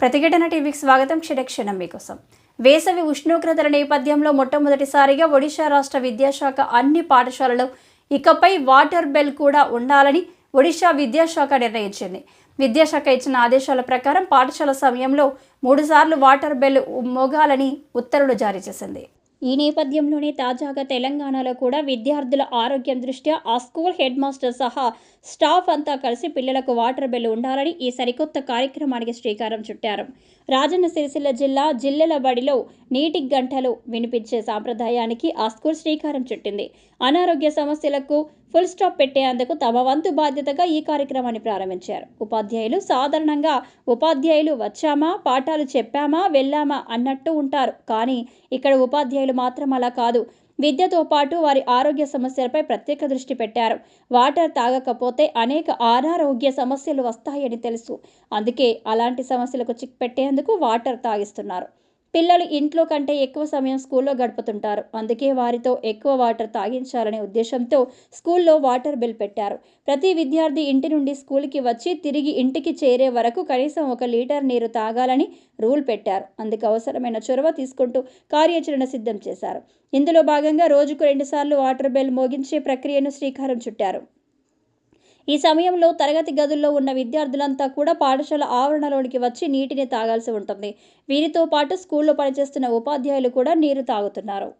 ప్రతిఘటన టీవీకి స్వాగతం. క్షణక్షణం మీకోసం. వేసవి ఉష్ణోగ్రతల నేపథ్యంలో మొట్టమొదటిసారిగా ఒడిశా రాష్ట్ర విద్యాశాఖ అన్ని పాఠశాలలో ఇకపై వాటర్ బెల్ కూడా ఉండాలని ఒడిశా విద్యాశాఖ నిర్ణయించింది. విద్యాశాఖ ఇచ్చిన ఆదేశాల ప్రకారం పాఠశాల సమయంలో మూడుసార్లు వాటర్ బెల్ మోగాలని ఉత్తర్వులు జారీ చేసింది. ఈ నేపథ్యంలోనే తాజాగా తెలంగాణలో కూడా విద్యార్థుల ఆరోగ్యం దృష్ట్యా ఆ స్కూల్ హెడ్ మాస్టర్ సహా స్టాఫ్ అంతా కలిసి పిల్లలకు వాటర్ బెల్ ఉండాలని ఈ సరికొత్త కార్యక్రమానికి శ్రీకారం చుట్టారు. రాజన్న సిరిసిల్ల జిల్లా జిల్లెల బడిలో నీటి గంటలు వినిపించే సాంప్రదాయానికి ఆ స్కూల్ శ్రీకారం చుట్టింది. అనారోగ్య సమస్యలకు ఫుల్ స్టాప్ పెట్టేందుకు తమ వంతు బాధ్యతగా ఈ కార్యక్రమాన్ని ప్రారంభించారు. ఉపాధ్యాయులు సాధారణంగా ఉపాధ్యాయులు వచ్చామా? పాఠాలు చెప్పామా? వెళ్ళామా? అన్నట్టు ఉంటారు. కానీ ఇక్కడ ఉపాధ్యాయులు మాత్రం అలా కాదు. విద్యతో పాటు వారి ఆరోగ్య సమస్యలపై ప్రత్యేక దృష్టి పెట్టారు. వాటర్ తాగకపోతే అనేక అనారోగ్య సమస్యలు వస్తాయని తెలుసు. అందుకే అలాంటి సమస్యలకు చిక్ పెట్టేందుకు వాటర్ తాగిస్తున్నారు. పిల్లలు ఇంట్లో కంటే ఎక్కువ సమయం స్కూల్లో గడుపుతుంటారు. అందుకే వారితో ఎక్కువ వాటర్ తాగించాలనే ఉద్దేశంతో స్కూల్లో వాటర్ బిల్ పెట్టారు. ప్రతి విద్యార్థి ఇంటి నుండి స్కూల్కి వచ్చి తిరిగి ఇంటికి చేరే వరకు కనీసం ఒక లీటర్ నీరు తాగాలని రూల్ పెట్టారు. అందుకు అవసరమైన చొరవ తీసుకుంటూ కార్యాచరణ సిద్ధం చేశారు. ఇందులో భాగంగా రోజుకు రెండుసార్లు వాటర్ బెల్ మోగించే ప్రక్రియను శ్రీకారం చుట్టారు. ఈ సమయంలో తరగతి గదుల్లో ఉన్న విద్యార్థులంతా కూడా పాఠశాల ఆవరణలోనికి వచ్చి నీటిని తాగాల్సి ఉంటుంది. వీరితో పాటు స్కూల్లో పనిచేస్తున్న ఉపాధ్యాయులు కూడా నీరు తాగుతున్నారు.